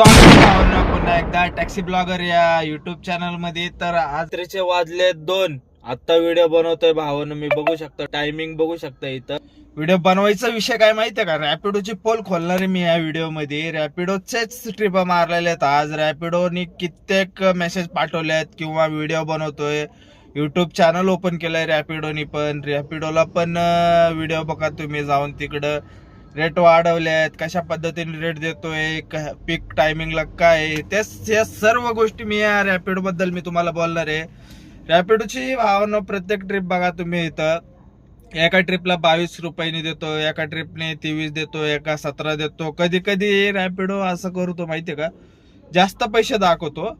स्वागत पुन्हा एकदा. टॅक्सी ब्लॉगर या युट्यूब चॅनलमध्ये. तर आज वाजले दोन. आता व्हिडिओ बनवतोय भावानं. मी बघू शकतो. टायमिंग बघू शकतो इथं. व्हिडिओ बनवायचा विषय काय माहितीये का? रॅपिडोची पोल खोलणार आहे मी या व्हिडिओमध्ये. रॅपिडोचेच ट्रिप मारलेले आहेत. आज रॅपिडोनी कित्येक मेसेज पाठवले आहेत किंवा व्हिडिओ बनवतोय. युट्यूब चॅनल ओपन केलंय रॅपिडोनी पण. रॅपिडोला पण व्हिडिओ बघा तुम्ही. जाऊन तिकडं. रेट वाढवले आहेत कशा पद्धतीने रेट देतोय पीक टायमिंगला काय आहे, त्या या सर्व गोष्टी मी या रॅपिडो बद्दल मी तुम्हाला बोलणार आहे. रॅपिडोची भावना प्रत्येक ट्रिप बघा तुम्ही इथं. एका ट्रिपला बावीस रुपयाने देतो एका ट्रिपने तेवीस देतो एका सतरा देतो. कधी कधी रॅपिडो असं करतो माहितीये का? जास्त पैसे दाखवतो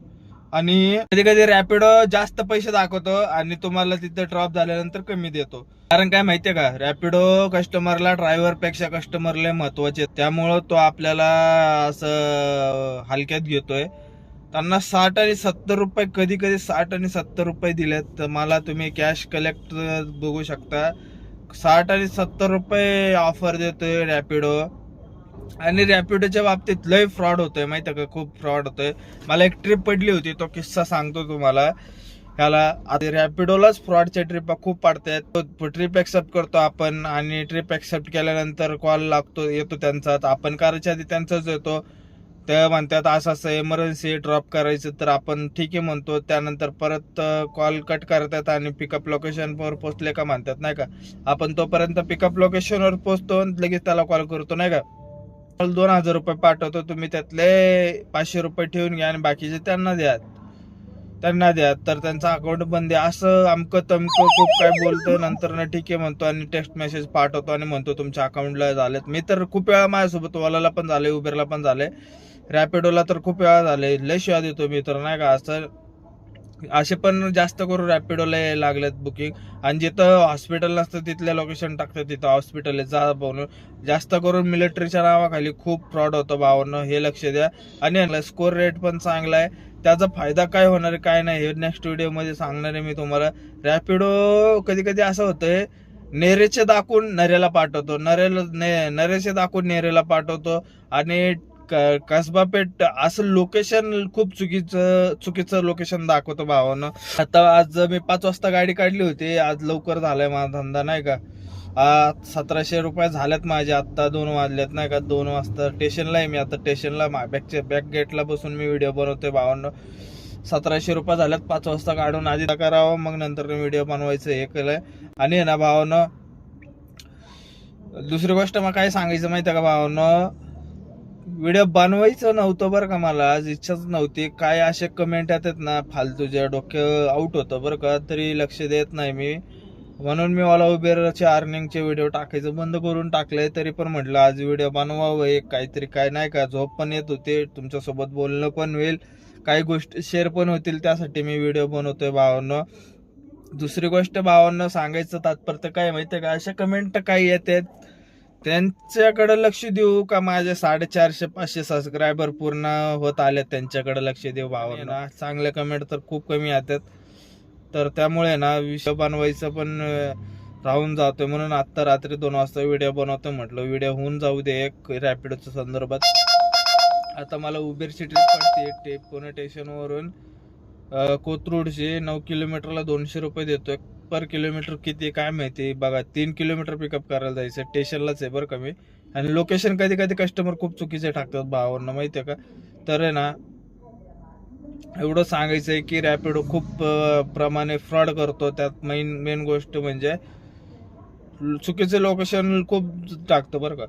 आणि कधी कधी रॅपिडो जास्त पैसे दाखवतो आणि तुम्हाला तिथं ड्रॉप झाल्यानंतर कमी देतो. कारण काय माहितीये का? रॅपिडो कस्टमरला ड्रायव्हरपेक्षा कस्टमरला महत्त्वाचे आहेत. त्यामुळं तो आपल्याला असं हलक्यात घेतोय. त्यांना साठ आणि सत्तर रुपये कधी कधी साठ आणि सत्तर रुपये दिलेत. तर मला तुम्ही कॅश कलेक्ट बघू शकता. साठ आणि सत्तर रुपये ऑफर देतोय रॅपिडो आणि रॅपिडोच्या बाबतीत लय फ्रॉड होतोय. माहिती का? खूप फ्रॉड होतोय. मला एक ट्रिप पडली होती. तो किस्सा सांगतो तुम्हाला. ह्याला आता रॅपिडोलाच फ्रॉडच्या ट्रिपा खूप पाडतात ट्रिप एक्सेप्ट करतो आपण आणि ट्रिप एक्सेप्ट केल्यानंतर कॉल लागतो येतो त्यांचा. आपण करायच्या आधी त्यांचाच येतो. ते म्हणतात असं असं एमर्जन्सी ड्रॉप करायचं तर आपण ठीक आहे म्हणतो. त्यानंतर परत कॉल कट करतात आणि पिकअप लोकेशनवर पोहोचले का म्हणतात नाही का? आपण तोपर्यंत पिकअप लोकेशनवर पोहोचतो लगेच त्याला कॉल करतो नाही का? दोन हजार रुपये पाठवतो. तुम्ही त्यातले पाचशे रुपये ठेवून घ्या आणि बाकीचे त्यांना द्या. त्यांना द्या. तर त्यांचा अकाउंट बंद आहे. असं अमकं तमकं खूप काय बोलतो नंतर ना ठीक आहे म्हणतो आणि टेक्स्ट मेसेज पाठवतो आणि म्हणतो तुमच्या अकाउंटला झालेत. मी तर खूप वेळा माझ्यासोबत ओलाला पण झाले उबेरला पण झाले रॅपिडोला तर खूप वेळा झाले लय शिवा देतो मी तर नाही का? असं असे पण जास्त करून रॅपिडोला यायला लागलेत बुकिंग आणि जिथं हॉस्पिटल नसतं तिथल्या लोकेशन टाकतात तिथं हॉस्पिटल आहे जा बनून जास्त करून मिलिटरीच्या नावाखाली खूप फ्रॉड होतं भावानं हे लक्ष द्या. आणि स्कोर रेट पण चांगला आहे. त्याचा फायदा काय होणार आहे काय नाही हे नेक्स्ट व्हिडिओमध्ये सांगणार आहे मी तुम्हाला. रॅपिडो कधी कधी असं होतंय नेरेचे दाखवून नरेला पाठवतो. नरेला ने नरेचे दाखवून नेरेला पाठवतो. आणि कसबा पेठ असं लोकेशन खूप चुकीचं चुकीचं लोकेशन दाखवतो भावानं. आता आज मी पाच वाजता गाडी काढली होती. आज लवकर झालाय माझा धंदा नाही का? आज सतराशे रुपये झाल्यात माझे आत्ता दोन वाजल्यात नाही का? दोन वाजता स्टेशनला आहे मी. आता स्टेशनला बॅकच्या बॅक गेटला बसून मी व्हिडिओ बनवतोय भावांना. सतराशे रुपये झाल्यात पाच वाजता काढून आधी करावं मग नंतर व्हिडिओ बनवायचं हे केलंय. आणि ना भावानं दुसरी गोष्ट मग काय सांगायचं माहिती आहे का भावानं? व्हिडिओ बनवायचं नव्हतं बरं का मला. आज इच्छाच नव्हती. काय असे कमेंट येतात ना फालतूच्या डोक्या आउट होतं बरं का तरी लक्ष देत नाही मी. म्हणून मी ओला उबेरचे अर्निंगचे व्हिडिओ टाकायचं बंद करून टाकले तरी पण म्हटलं आज व्हिडिओ बनवावं एक काहीतरी काय नाही का झोप पण येत होते. तुमच्यासोबत बोलणं पण होईल. काही गोष्टी शेअर पण होतील त्यासाठी मी व्हिडिओ बनवतोय भावांनो. दुसरी गोष्ट भावांना सांगायचं तात्पर्य काय माहितीये का? अशा कमेंट काही येतात त्यांच्याकडे लक्ष देऊ का माझे साडेचारशे पाचशे सबस्क्रायबर पूर्ण होत आले त्यांच्याकडे लक्ष देऊ भावांना? चांगले कमेंट तर खूप कमी येतात. तर त्यामुळे ना विषय बनवायचं पण राहून जातोय. म्हणून आत्ता रात्री दोन वाजता व्हिडिओ बनवतो म्हटलं. व्हिडिओ होऊन जाऊ दे एक रॅपिडोच्या संदर्भात. आता मला उबेरची ट्रिप पडते ते पुणे स्टेशनवरून अं, कोथरूडची नऊ किलोमीटरला दोनशे रुपये देतोय. पर किलोमीटर किती काय माहिती? बघा तीन किलोमीटर पिकअप करायला जायचं स्टेशनलाच आहे बरं का मी. आणि लोकेशन कधी कधी कस्टमर खूप चुकीचे टाकतात भावावरनं माहिती आहे का? तर आहे ना एवढं सांगायचं आहे की रॅपिडो खूप प्रमाणे फ्रॉड करतो. त्यात मेन मेन गोष्ट म्हणजे चुकीचे लोकेशन खूप टाकतो बरं का.